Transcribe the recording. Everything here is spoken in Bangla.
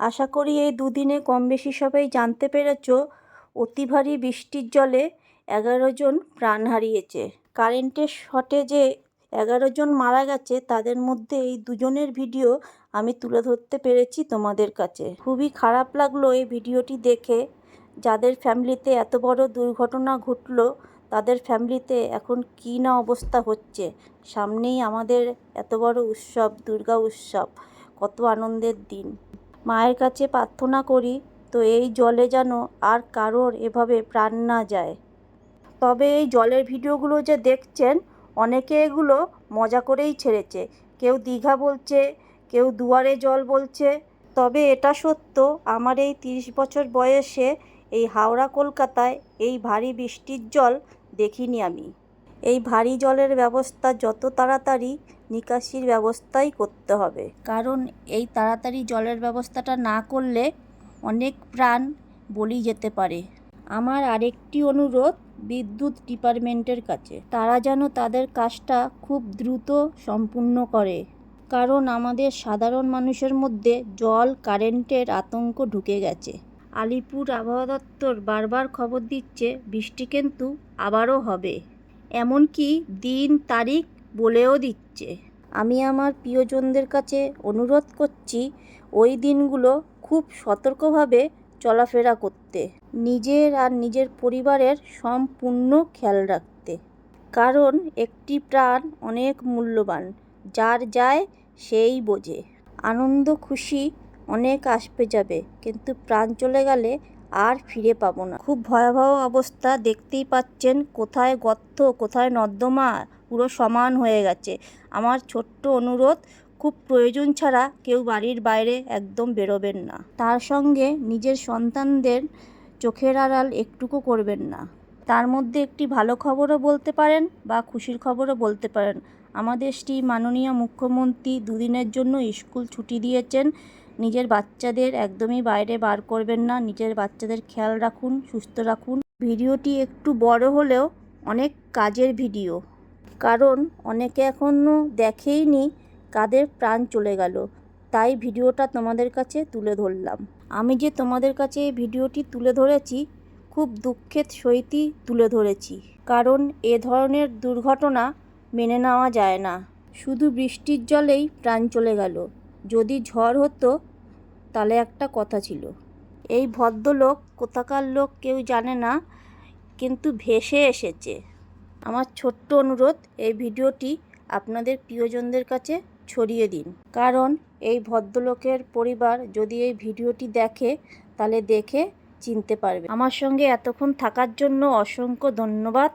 আশা করি এই দুদিনে কম বেশি সবাই জানতে পেরেছ, অতি ভারী বৃষ্টির জলে এগারো জন প্রাণ হারিয়েছে। কারেন্টের শর্টেজে এগারো জন মারা গেছে, তাদের মধ্যে এই দুজনের ভিডিও আমি তুলে ধরতে পেরেছি তোমাদের কাছে। খুবই খারাপ লাগল এই ভিডিওটি দেখে। যাদের ফ্যামিলিতে এত বড় দুর্ঘটনা ঘটলো, তাদের ফ্যামিলিতে এখন কী না অবস্থা হচ্ছে? সামনেই আমাদের এত বড় উৎসব, দুর্গা উৎসব, কত আনন্দের দিন। মায়ের কাছে প্রার্থনা করি, তো এই জলে যেন আর কারোর এভাবে প্রাণ না যায়। তবে এই জলের ভিডিওগুলো যে দেখছেন, অনেকে এগুলো মজা করেই ছেড়েছে। কেউ দীঘা বলছে, কেউ দুয়ারে জল বলছে। তবে এটা সত্য, আমার এই তিরিশ বছর বয়সে এই হাওড়া কলকাতায় এই ভারী বৃষ্টির জল দেখিনি আমি। এই ভারী জলের ব্যবস্থা যত তাড়াতাড়ি নিকাশির ব্যবস্থাই করতে হবে। কারণ এই তাড়াতাড়ি জলের ব্যবস্থাটা না করলে অনেক প্রাণ বলি যেতে পারে। আমার আরেকটি অনুরোধ বিদ্যুৎ ডিপার্টমেন্টের কাছে। তারা যেন তাদের কাজটা খুব দ্রুত সম্পূর্ণ করে। কারণ আমাদের সাধারণ মানুষের মধ্যে জল, কারেন্টের আতঙ্ক ঢুকে গেছে। আলিপুর আবহাওয়া দপ্তর বারবার খবর দিচ্ছে, বৃষ্টি কিন্তু আবারও হবে। এমনকি দিন, তারিখ বলেও দিচ্ছে। আমি আমার প্রিয়জনদের কাছে অনুরোধ করছি ওই দিনগুলো খুব সতর্কভাবে চলাফেরা করতে, নিজের আর নিজের পরিবারের সম্পূর্ণ খেয়াল রাখতে। কারণ একটি প্রাণ অনেক মূল্যবান, যার যায় সেই বোঝে। আনন্দ, খুশি অনেক আসবে যাবে, কিন্তু প্রাণ চলে গেলে আর ফিরে পাবো না। খুব ভয়াবহ অবস্থা, দেখতেই পাচ্ছেন কোথায় গর্ত, কোথায় নর্দমা, পুরো সমান হয়ে গেছে। আমার ছোট্ট অনুরোধ, খুব প্রয়োজন ছাড়া কেউ বাড়ির বাইরে একদম বেরোবেন না। তার সঙ্গে নিজের সন্তানদের চোখের আড়াল একটুকু করবেন না। তার মধ্যে একটি ভালো খবরও বলতে পারেন বা খুশির খবরও বলতে পারেন। আমাদের শ্রী মাননীয় মুখ্যমন্ত্রী দুদিনের জন্য স্কুল ছুটি দিয়েছেন। নিজের বাচ্চাদের একদমই বাইরে বার করবেন না। নিজের বাচ্চাদের খেয়াল রাখুন, সুস্থ রাখুন। ভিডিওটি একটু বড় হলেও অনেক কাজের ভিডিও। কারণ অনেকে এখনও দেখেইনি কাদের প্রাণ চলে গেল। তাই ভিডিওটা তোমাদের কাছে তুলে ধরলাম। আমি যে তোমাদের কাছে এই ভিডিওটি তুলে ধরেছি, খুব দুঃখের সহিতই তুলে ধরেছি। কারণ এ ধরনের দুর্ঘটনা মেনে নেওয়া যায় না। শুধু বৃষ্টির জলেই প্রাণ চলে গেল। যদি ঝড় হতো তাহলে একটা কথা ছিল। এই ভদ্রলোক, কোথাকার লোক কেউ জানে না, কিন্তু ভেসে এসেছে। আমার ছোট্ট অনুরোধ, এই ভিডিওটি আপনাদের প্রিয়জনদের কাছে ছড়িয়ে দিন। কারণ এই ভদ্রলোকের পরিবার যদি এই ভিডিওটি দেখে তাহলে দেখে চিনতে পারবে। আমার সঙ্গে এতক্ষণ থাকার জন্য অসংখ্য ধন্যবাদ।